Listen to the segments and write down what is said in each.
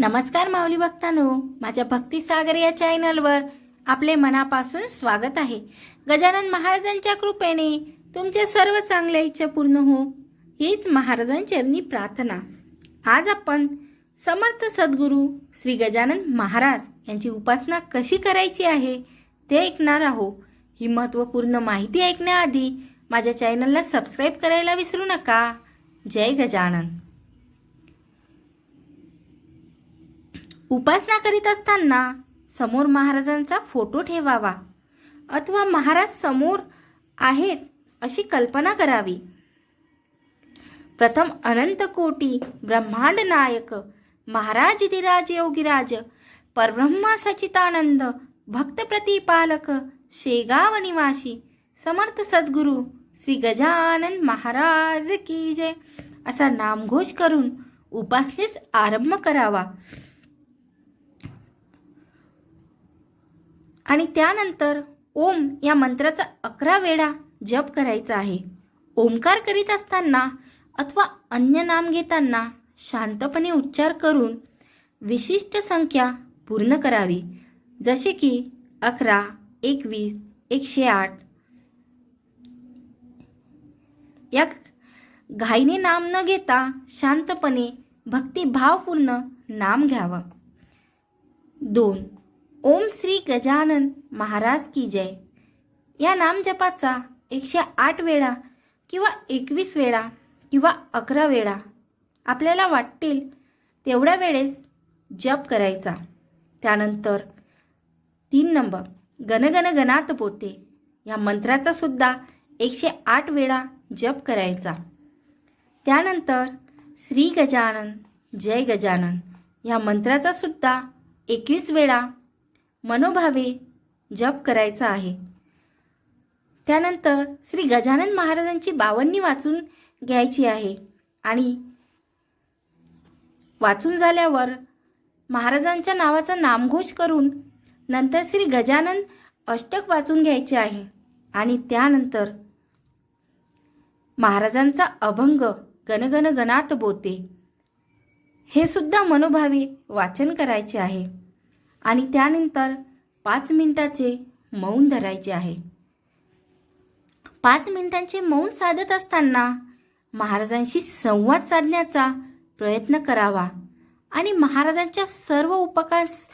नमस्कार माऊली भक्तांनो माझ्या भक्ती सागर या चॅनलवर आपले मनापासून स्वागत आहे. गजानन महाराजांच्या कृपेने तुमचे सर्व चांगल्या इच्छा पूर्ण हो हीच महाराजांचरणी प्रार्थना. आज आपण समर्थ सद्गुरू श्री गजानन महाराज यांची उपासना कशी करायची आहे ते ऐकणार आहो ही महत्त्वपूर्ण माहिती ऐकण्याआधी माझ्या चॅनलला सबस्क्राईब करायला विसरू नका. जय गजानन. उपासना करीत असताना समोर महाराजांचा फोटो ठेवावा अथवा महाराज समोर आहेत अशी कल्पना करावी. प्रथम अनंत कोटी ब्रह्मांड नायक महाराज दिराज योगीराज परब्रह्मा सचितानंद भक्त प्रतिपालक शेगाव निवासी समर्थ सद्गुरू श्री गजानन महाराज की जय असा नामघोष करून उपासनेस आरंभ करावा. आणि त्यानंतर ओम या मंत्राचा अकरा वेळा जप करायचा आहे. ओंकार करीत असताना अथवा अन्य नाम घेताना शांतपणे उच्चार करून विशिष्ट संख्या पूर्ण करावी. जसे की अकरा एकवीस एकशे आठ. या घाईने नाम न घेता शांतपणे भक्तिभावपूर्ण नाम घ्यावं. दोन ओम श्री गजानन महाराज की जय. या नामजपाचा एकशे आठ वेळा किंवा एकवीस वेळा किंवा अकरा वेळा आपल्याला वाटतील तेवढ्या वेळेस जप करायचा. त्यानंतर तीन नंबर गणगण गणात पोते. या मंत्राचा सुद्धा एकशे आठ वेळा जप करायचा. त्यानंतर श्री गजानन जय गजानन या मंत्राचा सुद्धा एकवीस वेळा मनोभावे जप करायचा आहे. त्यानंतर श्री गजानन महाराजांची बावन्नी वाचून घ्यायची आहे आणि वाचून झाल्यावर महाराजांच्या नावाचा नामघोष करून नंतर श्री गजानन अष्टक वाचून घ्यायचे आहे आणि त्यानंतर महाराजांचा अभंग गणगण गणात बोते. हे सुद्धा मनोभावे वाचन करायचे आहे. आणि त्यानंतर पाच मिनिटाचे मौन धरायचे आहे. पाच मिनिटांचे मौन साधत असताना महाराजांशी संवाद साधण्याचा प्रयत्न करावा आणि महाराजांच्या सर्व उपकास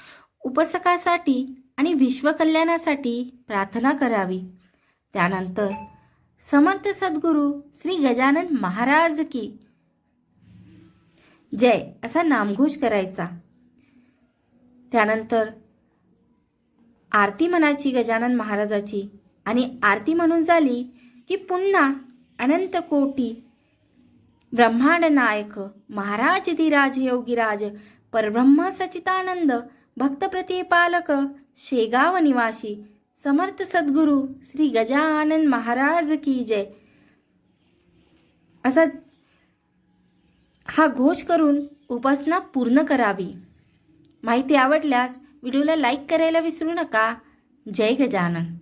उपसकासाठी आणि विश्वकल्याणासाठी प्रार्थना करावी. त्यानंतर समर्थ सद्गुरू श्री गजानन महाराज की जय असा नामघोष करायचा. त्यानंतर आरती म्हणायची गजानन महाराजाची आणि आरती म्हणून झाली की पुन्हा अनंत कोटी ब्रह्मांड नायक महाराज धीराज योगीराज परब्रह्म सचितानंद भक्त प्रतिपालक शेगाव निवासी समर्थ सद्गुरू श्री गजानन महाराज की जय. असा हा घोष करून उपासना पूर्ण करावी. माहिती आवडल्यास व्हिडिओला लाईक करायला विसरू नका. जय गजानन.